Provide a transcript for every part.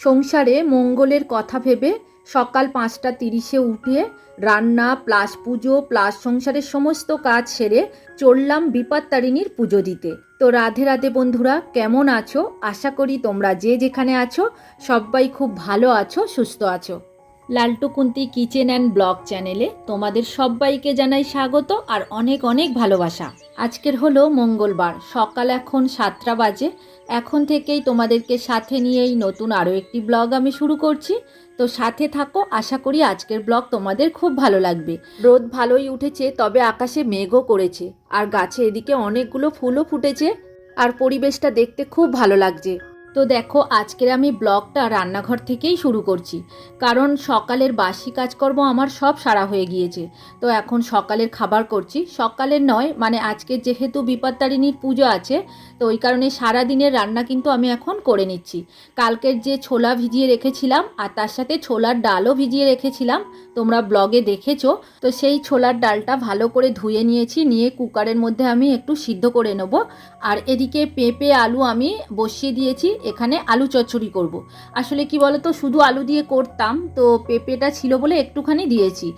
সংসারে মঙ্গলের কথা ভেবে সকাল পাঁচটা তিরিশে উঠে রান্না, প্লাস পুজো, প্লাস সংসারের সমস্ত কাজ সেরে চললাম বিপত্তারিণীর পুজো দিতে। তো রাধে রাধে বন্ধুরা, কেমন আছো? আশা করি তোমরা যে যেখানে আছো, সবাই খুব ভালো আছো, সুস্থ আছো। Laltu Kunti kitchen and blog চ্যানেলে তোমাদের সবাইকে জানাই স্বাগত আর অনেক অনেক ভালোবাসা। আজকের হলো মঙ্গলবার, সকাল এখন সাতটা বাজে। এখন থেকেই তোমাদেরকে সাথে নিয়েই নতুন আরও একটি ব্লগ আমি শুরু করছি। তো সাথে থাকো, আশা করি আজকের ব্লগ তোমাদের খুব ভালো লাগবে। রোদ ভালোই উঠেছে, তবে আকাশে মেঘও করেছে। আর গাছে এদিকে অনেকগুলো ফুলও ফুটেছে। আর পরিবেশটা দেখতে খুব ভালো লাগছে। তো দেখো, আজকের আমি ব্লগটা রান্নাঘর থেকেই শুরু করছি। কারণ সকালের বাসি কাজকর্ম আমার সব সারা হয়ে গিয়েছে। তো এখন সকালের খাবার করছি। সকালের নয় মানে আজকে যেহেতু বিপত্তারিণীর পুজো আছে তো ওই কারণে সারা দিনের রান্না কিন্তু আমি এখন করে নিচ্ছি। কালকের যে ছোলা ভিজিয়ে রেখেছিলাম আর তার সাথে ছোলার ডালও ভিজিয়ে রেখেছিলাম, তোমরা ব্লগে দেখেছ। তো সেই ছোলার ডালটা ভালো করে ধুয়ে নিয়েছি, নিয়ে কুকারের মধ্যে আমি একটু সিদ্ধ করে নেব। আর এদিকে পেঁপে, আলু আমি বসিয়ে দিয়েছি, এখানে আলু চচ্চড়ি করব। আসলে কি বলো তো শুধু আলু দিয়ে করতাম, তো পেঁপেটা ছিল বলে একটুখানি দিয়েছি।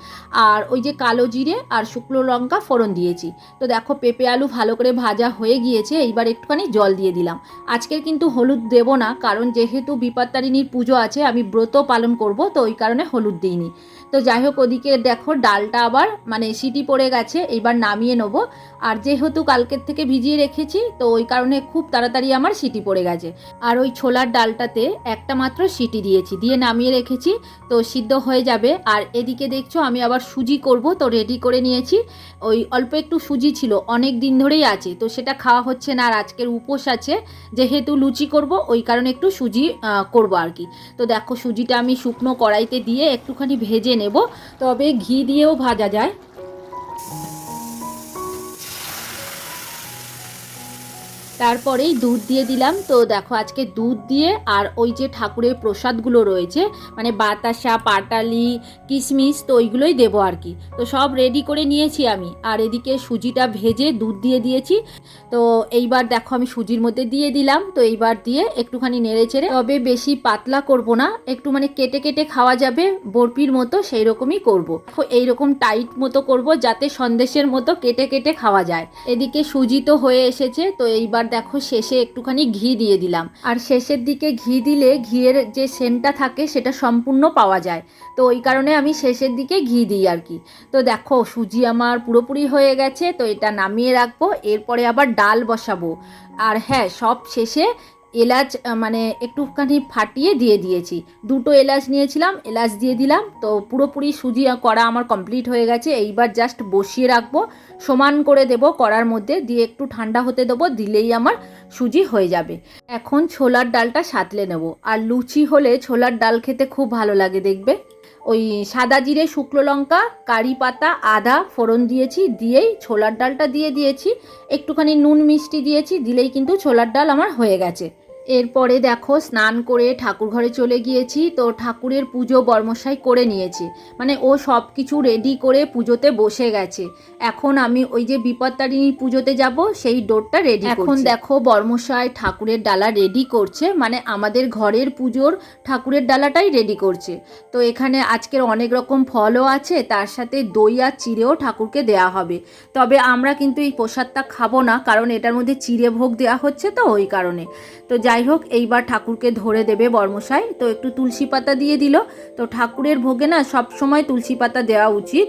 আর ওই যে কালো জিরে আর শুকনো লঙ্কা ফোড়ন দিয়েছি। তো দেখো পেঁপে, আলু ভালো করে ভাজা হয়ে গিয়েছে, এইবার একটুখানি জল দিয়ে দিলাম। আজকের কিন্তু হলুদ দেব না, কারণ যেহেতু বিপত্তারিণীর পুজো আছে, আমি ব্রত পালন করব, তো ওই কারণে হলুদ দিইনি। তো যাই হোক ওদিকে দেখো ডালটা আবার মানে সিটি পড়ে গেছে, এইবার নামিয়ে নেব। আর যেহেতু কালকের থেকে ভিজিয়ে রেখেছি, তো ওই কারণে খুব তাড়াতাড়ি আমার সিটি পড়ে গেছে। আর ওই ছোলার ডালটাতে একটা মাত্র সিটি দিয়েছি, দিয়ে নামিয়ে রেখেছি, তো সিদ্ধ হয়ে যাবে। আর এদিকে দেখছ আমি আবার সুজি করব, তো রেডি করে নিয়েছি। ওই অল্প একটু সুজি ছিল, অনেক দিন ধরেই আছে, তো সেটা খাওয়া হচ্ছে না, আর আজকের উপোস আছে। যেহেতু লুচি করব, ওই কারণে একটু সুজি করব আর কি। তো দেখো সুজিটা আমি শুকনো কড়াইতে দিয়ে একটুখানি ভেজে নেব। তবে ঘি দিয়েও ভাজা যায়। তারপরেই দুধ দিয়ে দিলাম। তো দেখো আজকে দুধ দিয়ে আর ওই যে ঠাকুরের প্রসাদগুলো রয়েছে মানে বাতাসা, পাটালি, কিশমিশ, তো ওইগুলোই দেবো আর কি। তো সব রেডি করে নিয়েছি আমি। আর এদিকে সুজিটা ভেজে দুধ দিয়ে দিয়েছি। তো এইবার দেখো আমি সুজির মধ্যে দিয়ে দিলাম। তো এইবার দিয়ে একটুখানি নেড়ে চেড়ে, তবে বেশি পাতলা করব না। একটু মানে কেটে কেটে খাওয়া যাবে, বরফির মতো সেই রকমই করব এইরকম টাইট মতো করব যাতে সন্দেশের মতো কেটে কেটে খাওয়া যায়। এদিকে সুজি তো হয়ে এসেছে। তো এইবার দেখো শেষে একটুখানি ঘি দিয়ে দিলাম। আর শেষের দিকে ঘি দিলে ঘিয়ের যে সেন্টটা থাকে সেটা সম্পূর্ণ পাওয়া যায়। তো ওই কারণে আমি শেষের দিকে ঘি দিই আর কি। তো দেখো সুজি আমার পুরোপুরি হয়ে গেছে, তো এটা নামিয়ে রাখব, এরপরে আবার ডাল বসাবো। আর হ্যাঁ সব শেষে এলাচ মানে একটুখানি ফাটিয়ে দিয়ে দিয়েছি। দুটো এলাচ নিয়েছিলাম, এলাচ দিয়ে দিলাম। তো পুরোপুরি সুজি করা আমার কমপ্লিট হয়ে গেছে। এইবার জাস্ট বসিয়ে রাখব। সমান করে দেব কড়ার মধ্যে। দিয়ে একটু ঠান্ডা হতে দেবো, দিলেই আমার সুজি হয়ে যাবে। এখন ছোলার ডালটা সাতলে নেব। আর লুচি হলে ছোলার ডাল খেতে খুব ভালো লাগে, দেখবে? ওই সাদা জিরে, শুকনো লঙ্কা, কারি পাতা, আদা ফোড়ন দিয়েছি, দিয়েই ছোলার ডালটা দিয়ে দিয়েছি। একটুখানি নুন মিষ্টি দিয়েছি, দিলেই কিন্তু ছোলার ডাল আমার হয়ে গেছে। এরপরে দেখো স্নান করে ঠাকুর ঘরে চলে গিয়েছি। তো ঠাকুরের পুজো বর্মশাই করে নিয়েছে। মানে ও সব কিছু রেডি করে পুজোতে বসে গেছে। এখন আমি ওই যে বিপত্তারিণী পুজোতে যাব সেই ডোরটা রেডি এখন দেখো বর্মশাই ঠাকুরের ডালা রেডি করছে। মানে আমাদের ঘরের পুজোর ঠাকুরের ডালাটাই রেডি করছে। তো এখানে আজকের অনেক রকম ফলও আছে তার সাথে দই আর চিড়েও ঠাকুরকে দেয়া হবে। তবে আমরা কিন্তু এই প্রসাদটা খাব না কারণ এটার মধ্যে চিড়ে ভোগ দেওয়া হচ্ছে তো ওই কারণে। তো যাই হোক, এইবার ঠাকুরকে ধরে দেবে বর্মশাই। তো একটু তুলসী পাতা দিয়ে দিল। তো ঠাকুরের ভোগে না সব সময় তুলসী পাতা দেওয়া উচিত।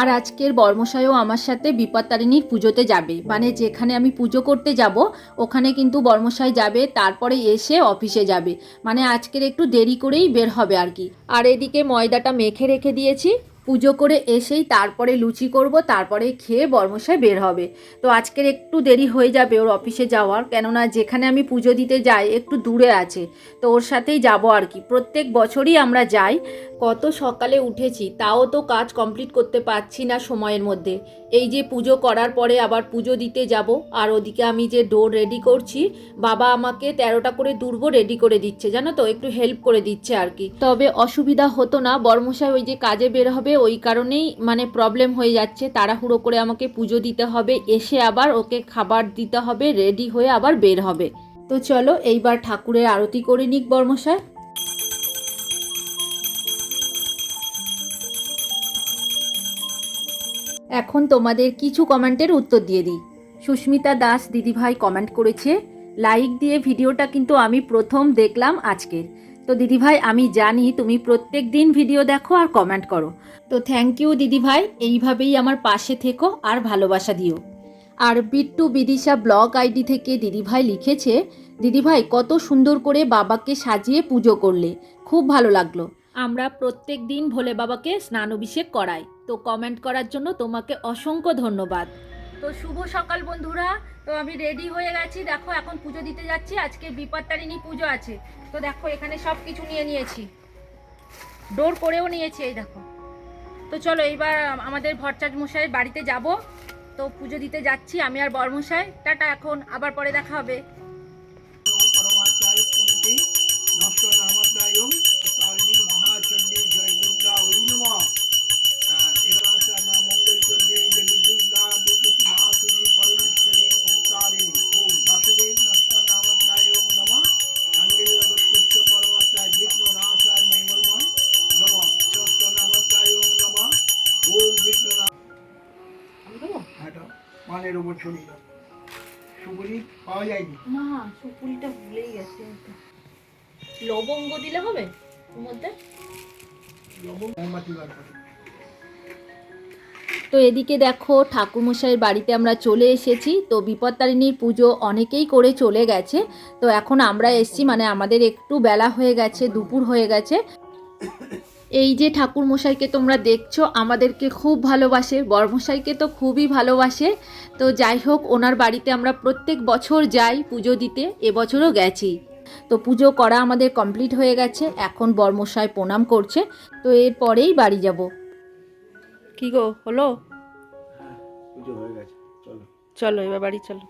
আর আজকের বর্মশাইও আমার সাথে বিপত্তারিণীর পুজোতে যাবে। মানে যেখানে আমি পুজো করতে যাব, ওখানে কিন্তু বর্মশাই যাবে, তারপরে এসে অফিসে যাবে। মানে আজকের একটু দেরি করেই বের হবে আর কি। আর এদিকে ময়দাটা মেখে রেখে দিয়েছি। পুজো করে এসেই তারপরে লুচি করব, তারপরে খেয়ে বর্মশাই বের হবে। তো আজকের একটু দেরি হয়ে যাবে ওর অফিসে যাওয়ার, কেননা যেখানে আমি পুজো দিতে যাই একটু দূরে আছে। তো ওর সাথেই যাব আর কি। প্রত্যেক বছরই আমরা যাই। কত সকালে উঠেছি, তাও তো কাজ কমপ্লিট করতে পারছি না সময়ের মধ্যে। এই যে পুজো করার পরে আবার পুজো দিতে যাব, আর ওদিকে আমি যে ডোর রেডি করছি, বাবা আমাকে তেরোটা করে দুর্ব রেডি করে দিচ্ছে, জানো তো? একটু হেল্প করে দিচ্ছে আর কি। তবে অসুবিধা হতো না, বর্মশাই ওই যে কাজে বের হবে হবে, ওই কারণেই মানে প্রবলেম হয়ে যাচ্ছে। তাড়াহুড়ো করে আমাকে পুজো দিতে হবে, এসে আবার ওকে খাবার দিতে হবে রেডি হয়ে আবার বের হবে। তো চলো, এইবার ঠাকুরের আরতি করে নিক বর্মশায় এখন তোমাদের কিছু কমেন্টের উত্তর দিয়ে দিই। সুস্মিতা দাস দিদিভাই কমেন্ট করেছে লাইক দিয়ে ভিডিওটা কিন্তু আমি প্রথম দেখলাম আজকের। তো দিদিভাই, আমি জানি তুমি প্রত্যেক দিন ভিডিও দেখো আর কমেন্ট করো। তো থ্যাংক ইউ দিদিভাই, এইভাবেই আমার পাশে থেকো আর ভালোবাসা দিও। আর বিট্টু বিদিশা ব্লগ আইডি থেকে দিদিভাই লিখেছে, দিদিভাই, কত সুন্দর করে বাবাকে সাজিয়ে পুজো করলে, খুব ভালো লাগল। আমরা প্রত্যেক দিন ভোলে বাবাকে স্নান অভিষেক করাই। তো কমেন্ট করার জন্য তোমাকে অসংখ্য ধন্যবাদ। তো শুভ সকাল বন্ধুরা, তো আমি রেডি হয়ে গেছি। দেখো, এখন পুজো দিতে যাচ্ছি। আজকে বিপত্তারিণী পুজো আছে। তো দেখো, এখানে সব কিছু নিয়ে নিয়েছি। ডোর করেও নিয়েছি, এই দেখো। তো চলো, এইবার আমাদের ভরচাজ মশাইয়ের বাড়িতে যাব। তো পুজো দিতে যাচ্ছি আমি আর বরমশাই। টাটা এখন, আবার পরে দেখা হবে। সুপুরি পাওয়া যায়নি। না সুপুরিটা ভুলেই গেছে লবঙ্গ দিলে হবে ওর মধ্যে? লবণ মোমবাতি বার করে। তো এদিকে দেখো ঠাকুরমশাইয়ের বাড়িতে আমরা চলে এসেছি। তো বিপত্তারিণীর পুজো অনেকেই করে চলে গেছে। তো এখন আমরা এসছি মানে আমাদের একটু বেলা হয়ে গেছে দুপুর হয়ে গেছে। এই যে ঠাকুরমশাইকে তোমরা দেখছ আমাদেরকে খুব ভালোবাসে বরমশাইকে তো খুবই ভালোবাসে। তো যাই হোক ওনার বাড়িতে আমরা প্রত্যেক বছর যাই পুজো দিতে এবছরও গেছি। তো পুজো করা আমাদের কমপ্লিট হয়ে গেছে এখন বর্মশাই প্রণাম করছে তো এরপরেই বাড়ি যাব। কি গো হলো? পুজো হয়ে গেছে চলো। চলো এবার বাড়ি চলো।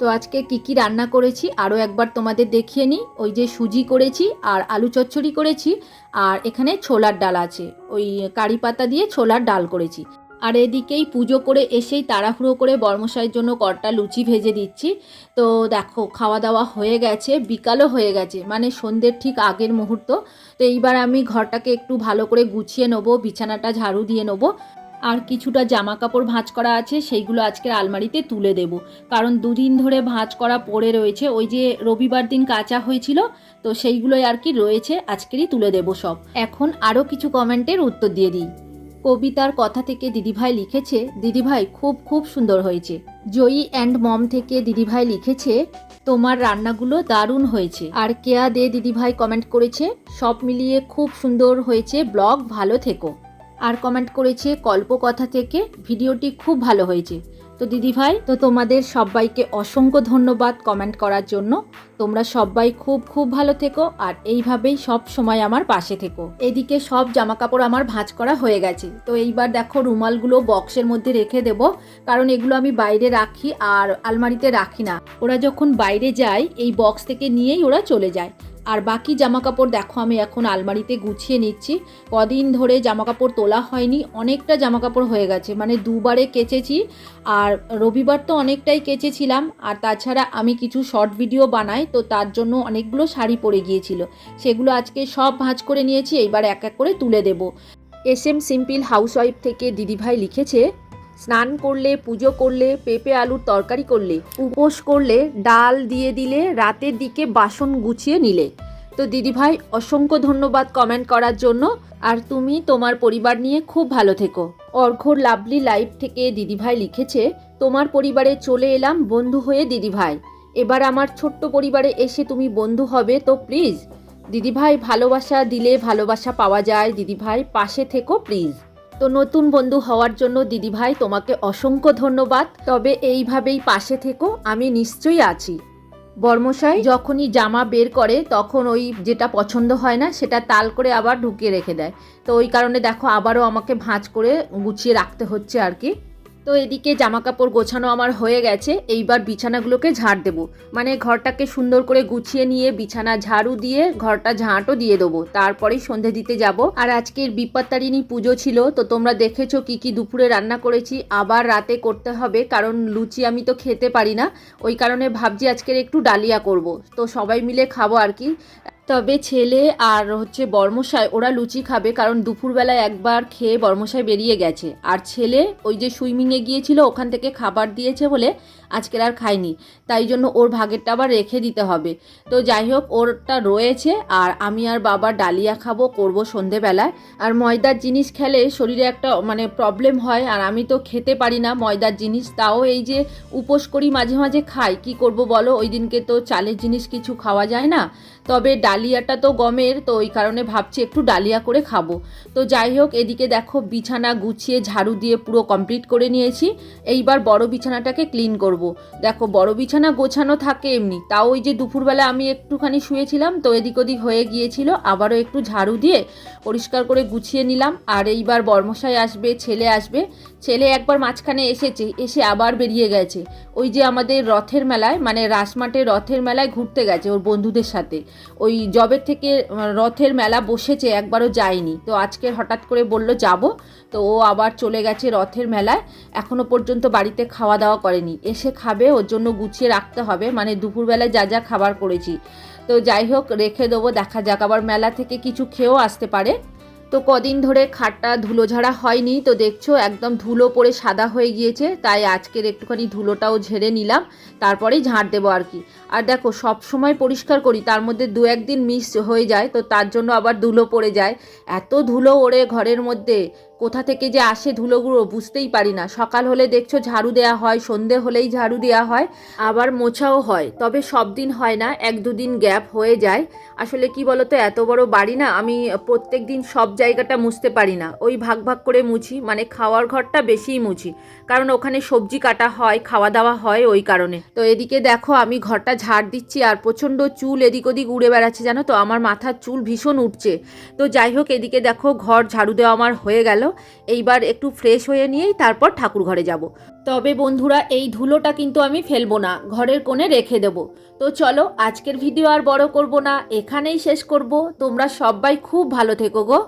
তো আজকে কি কি রান্না করেছি আরও একবার তোমাদের দেখিয়ে নিই। ওই যে সুজি করেছি আর আলু চচ্চড়ি করেছি আর এখানে ছোলার ডাল আছে। ওই কারি পাতা দিয়ে ছোলার ডাল করেছি। আর এদিকেই পুজো করে এসেই তাড়াহুড়ো করে বর্মশাইয়ের জন্য কটা লুচি ভেজে দিচ্ছি। তো দেখো খাওয়া দাওয়া হয়ে গেছে, বিকালও হয়ে গেছে মানে সন্ধ্যের ঠিক আগের মুহূর্ত। তো এইবার আমি ঘরটাকে একটু ভালো করে গুছিয়ে নেব, বিছানাটা ঝাড়ু দিয়ে নেব। আর কিছুটা জামা কাপড় ভাঁজ করা আছে, সেইগুলো আজকের আলমারিতে তুলে দেব। কারণ দুদিন ধরে ভাঁজ করা পড়ে রয়েছে, ওই যে রবিবার দিন কাঁচা হয়েছিল, তো সেইগুলোই আর কি রয়েছে, আজকেরই তুলে দেব সব। এখন আরও কিছু কমেন্টের উত্তর দিয়ে দিই। কবিতার কথা থেকে দিদিভাই লিখেছে, দিদিভাই খুব খুব সুন্দর হয়েছে। জয়ী অ্যান্ড মম থেকে দিদিভাই লিখেছে, তোমার রান্নাগুলো দারুণ হয়েছে। আর কেয়া দে দিদিভাই কমেন্ট করেছে, সব মিলিয়ে খুব সুন্দর হয়েছে ব্লগ, ভালো থেকো। আর কমেন্ট করেছে কল্পকথা থেকে, ভিডিওটি খুব ভালো হয়েছে। তো দিদিভাই তো তোমাদের সবাইকে অসংখ্য ধন্যবাদ কমেন্ট করার জন্য। তোমরা সবাই খুব খুব ভালো থেকো আর এইভাবেই সব সময় আমার পাশে থেকো। এদিকে সব জামা কাপড় আমার ভাঁজ করা হয়ে গেছে। তো এইবার দেখো রুমালগুলো বক্সের মধ্যে রেখে দেব। কারণ এগুলো আমি বাইরে রাখি আর আলমারিতে রাখি না। ওরা যখন বাইরে যায়, এই বক্স থেকে নিয়েই ওরা চলে যায়। আর বাকি জামা কাপড় দেখো, আমি এখন আলমারিতে গুছিয়ে নিচ্ছি। কদিন ধরে জামা কাপড় তোলা হয়নি, অনেকটা জামা কাপড় হয়ে গেছে। মানে দুবারে কেচেছি, আর রবিবার তো অনেকটাই কেচেছিলাম। আর তাছাড়া আমি কিছু শর্ট ভিডিও বানাই, তো তার জন্য অনেকগুলো শাড়ি পরে গিয়েছিল। সেগুলো আজকে সব ভাঁজ করে নিয়েছি, এইবার এক এক করে তুলে দেব। এস এম সিম্পল হাউসওয়াইফ থেকে দিদিভাই লিখেছে স্নান করলে, পুজো করলে, পেঁপে আলুর তরকারি করলে, উপোস করলে, ডাল দিয়ে দিলে, রাতের দিকে বাসন গুছিয়ে নিলে। তো দিদিভাই, অসংখ্য ধন্যবাদ কমেন্ট করার জন্য। আর তুমি, তোমার পরিবার নিয়ে খুব ভালো থেকো। অর্ঘর লাভলি লাইফ থেকে দিদিভাই লিখেছে, তোমার পরিবারে চলে এলাম বন্ধু হয়ে দিদিভাই। এবার আমার ছোট্ট পরিবারে এসে তুমি বন্ধু হবে তো প্লিজ দিদিভাই, ভালোবাসা দিলে ভালোবাসা পাওয়া যায়। দিদিভাই, পাশে থেকো প্লিজ তো নতুন বন্ধু হওয়ার জন্য দিদিভাই, তোমাকে অসংখ্য ধন্যবাদ। তবে এইভাবেই পাশে থেকো, আমি নিশ্চয়ই আছি। বর্মশাই, যখনই জামা বের করে, তখন ওই যেটা পছন্দ হয় না, সেটা তাল করে আবার ঢুকিয়ে রেখে দেয়। তো ওই কারণে দেখো, আবারও আমাকে ভাঁজ করে গুছিয়ে রাখতে হচ্ছে আর কি। তো এদিকে জামা কাপড় গোছানো আমার হয়ে গেছে, এইবার বিছানাগুলোকে ঝাড় দেবো। মানে ঘরটাকে সুন্দর করে গুছিয়ে নিয়ে বিছানা ঝাড়ু দিয়ে ঘরটা ঝাঁটও দিয়ে দেবো। তারপরেই সন্ধে দিতে যাব। আর আজকের বিপত্তারিণী পুজো ছিল, তো তোমরা দেখেছ কি কি দুপুরে রান্না করেছি। আবার রাতে করতে হবে, কারণ লুচি আমি তো খেতে পারি না। ওই কারণে ভাবছি আজকের একটু ডালিয়া করব। তো সবাই মিলে খাব আর কি। তবে ছেলে আর হচ্ছে বর্মশাই, ওরা লুচি খাবে কারণ দুপুরবেলায় একবার খেয়ে বর্মশাই বেরিয়ে গেছে। আর ছেলে ওই যে সুইমিংয়ে গিয়েছিল, ওখান থেকে খাবার দিয়েছে বলে আজকের আর খায়নি। তাই জন্য ওর ভাগেরটা আবার রেখে দিতে হবে। তো যাই হোক, ওরটা রয়েছে আর আমি আর বাবা ডালিয়া খাব, করব সন্ধেবেলায়। আর ময়দার জিনিস খেলে শরীরে একটা মানে প্রবলেম হয় আর আমি তো খেতে পারি না ময়দার জিনিস। তাও এই যে উপোস করি মাঝে মাঝে খাই, কি করব বলো? ওই দিনকে তো চালের জিনিস কিছু খাওয়া যায় না। তবে ডালিয়াটা তো গমের, তো ওই কারণে ভাবছি একটু ডালিয়া করে খাব। তো যাই হোক, এদিকে দেখো বিছানা গুছিয়ে ঝাড়ু দিয়ে পুরো কমপ্লিট করে নিয়েছি। এইবার বড় বিছানাটাকে ক্লিন করব। দেখো বড় বিছানা গোছানো থাকে এমনি, তাও ওই যে দুপুরবেলা আমি একটুখানি শুয়েছিলাম, তো এদিক ওদিক হয়ে গিয়েছিল, আবারও একটু ঝাড়ু দিয়ে পরিষ্কার করে গুছিয়ে নিলাম। আর এইবার বর্মশাই আসবে, ছেলে আসবে ছেলে একবার মাঝখানে এসেছে, এসে আবার বেরিয়ে গেছে। ওই যে আমাদের রথের মেলায় মানে রাসমাটের রথের মেলায় ঘুরতে গেছে ওর বন্ধুদের সাথে। ওই জবের থেকে রথের মেলা বসেছে, একবারও যায়নি। তো আজকে হঠাৎ করে বলল, যাব। তো ও আবার চলে গেছে রথের মেলায়। এখনও পর্যন্ত বাড়িতে খাওয়া দাওয়া করেনি। এসে খাবে, ওর জন্য গুছিয়ে রাখতে হবে। মানে দুপুরবেলায় যা যা খাবার করেছি। তো যাই হোক, রেখে দেবো, দেখা যাক। আবার মেলা থেকে কিছু খেয়েও আসতে পারে। তো কদিন ধরে খাটটা ধুলো ঝাড়া হয়নি, তো দেখছ একদম ধুলো পড়ে সাদা হয়ে গিয়েছে, তাই আজকের একটুখানি ধুলোটাও ঝেড়ে নিলাম, তারপরেই ঝাঁট দেবো আর কি। আর দেখো, সব সময় পরিষ্কার করি, তার মধ্যে দু একদিন মিস হয়ে যায়, তো তার জন্য আবার ধুলো পড়ে যায়। এত ধুলো ওড়ে ঘরের মধ্যে কোথা থেকে যে আসে ধুলোগুলো বুঝতেই পারি না। সকাল হলে দেখছ ঝাড়ু দেওয়া হয়, সন্ধে হলেই ঝাড়ু দেওয়া হয়, আবার মোছাও হয়। তবে সব দিন হয় না, এক দুদিন গ্যাপ হয়ে যায়। আসলে কি বলতো, এত বড় বাড়ি না, আমি প্রত্যেক দিন সব জায়গাটা মুছতে পারি না। ওই ভাগ ভাগ করে মুছি মানে খাওয়ার ঘরটা বেশিই মুছি। কারণ ওখানে সবজি কাটা হয়, খাওয়া দাওয়া হয় ওই কারণে। তো এদিকে দেখো, আমি ঘরটা ঝাড় দিচ্ছি আর প্রচণ্ড চুল এদিক ওদিক উড়ে বেড়াচ্ছে, জানো তো? আমার মাথার চুল ভীষণ উঠছে। তো যাই হোক, এদিকে দেখো, ঘর ঝাড়ু দেওয়া আমার হয়ে গেল। এইবার একটু ফ্রেশ হয়ে নিয়েই তারপর ঠাকুর ঘরে যাব। তবে বন্ধুরা, এই ধুলোটা কিন্তু আমি ফেলব না, ঘরের কোণে রেখে দেব। তো চলো, আজকের ভিডিও আর বড় করব না, এখানেই শেষ করব। তোমরা সবাই খুব ভালো থেকো গো।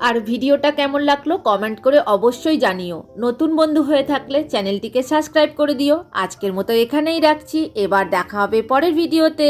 আর ভিডিওটা কেমন লাগল কমেন্ট করে অবশ্যই জানিও। নতুন বন্ধু হয়ে থাকলে চ্যানেলটিকে সাবস্ক্রাইব করে দিও। আজকের মতো এখানেই রাখছি, এবার দেখা হবে পরের ভিডিওতে